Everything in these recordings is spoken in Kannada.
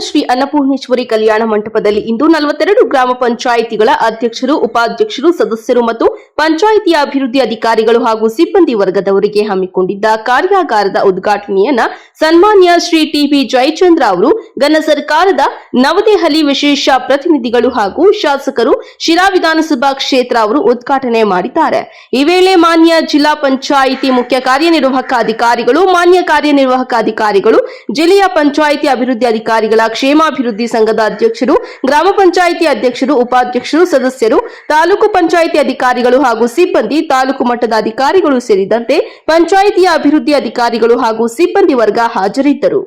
ಶ್ರೀ ಅನ್ನಪೂರ್ಣೇಶ್ವರಿ ಕಲ್ಯಾಣ ಮಂಟಪದಲ್ಲಿ ಇಂದು ನಲವತ್ತೆರಡು ಗ್ರಾಮ ಪಂಚಾಯಿತಿಗಳ ಅಧ್ಯಕ್ಷರು ಉಪಾಧ್ಯಕ್ಷರು ಸದಸ್ಯರು ಮತ್ತು ಪಂಚಾಯಿತಿಯ ಅಭಿವೃದ್ಧಿ ಅಧಿಕಾರಿಗಳು ಹಾಗೂ ಸಿಬ್ಬಂದಿ ವರ್ಗದವರಿಗೆ ಹಮ್ಮಿಕೊಂಡಿದ್ದ ಕಾರ್ಯಾಗಾರದ ಉದ್ಘಾಟನೆಯನ್ನ ಸನ್ಮಾನ್ಯ ಶ್ರೀ ಟಿಬಿ ಜಯಚಂದ್ರ ಅವರು, ಘನ ಸರ್ಕಾರದ ನವದೆಹಲಿ ವಿಶೇಷ ಪ್ರತಿನಿಧಿಗಳು ಹಾಗೂ ಶಾಸಕರು, ಶಿರಾ ವಿಧಾನಸಭಾ ಕ್ಷೇತ್ರ ಅವರು ಉದ್ಘಾಟನೆ ಮಾಡಿದ್ದಾರೆ. ಈ ವೇಳೆ ಮಾನ್ಯ ಜಿಲ್ಲಾ ಪಂಚಾಯಿತಿ ಮುಖ್ಯ ಕಾರ್ಯನಿರ್ವಾಹಕ ಅಧಿಕಾರಿಗಳು, ಮಾನ್ಯ ಕಾರ್ಯನಿರ್ವಾಹಕ ಅಧಿಕಾರಿಗಳು, ಜಿಲ್ಲೆಯ ಪಂಚಾಯಿತಿ ಅಭಿವೃದ್ಧಿ ಅಧಿಕಾರಿಗಳ ಕ್ಷೇಮಾಭಿವೃದ್ಧಿ ಸಂಘದ ಅಧ್ಯಕ್ಷರು, ಗ್ರಾಮ ಪಂಚಾಯಿತಿ ಅಧ್ಯಕ್ಷರು, ಉಪಾಧ್ಯಕ್ಷರು, ಸದಸ್ಯರು, ತಾಲೂಕು ಪಂಚಾಯಿತಿ ಅಧಿಕಾರಿಗಳು ಹಾಗೂ ಸಿಬ್ಬಂದಿ ತಾಲೂಕು ಮಟ್ಟದ ಅಧಿಕಾರಿಗಳು ಸೇರಿದಂತೆ ಪಂಚಾಯಿತಿಯ ಅಭಿವೃದ್ಧಿ ಅಧಿಕಾರಿಗಳು ಹಾಗೂ ಸಿಬ್ಬಂದಿ ವರ್ಗ ಹಾಜರಿದ್ದರು.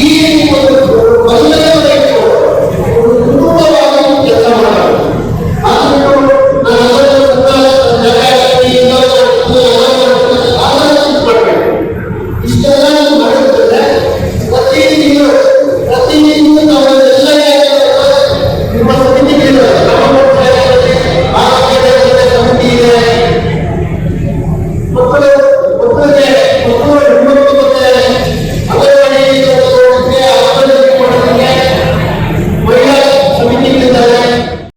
He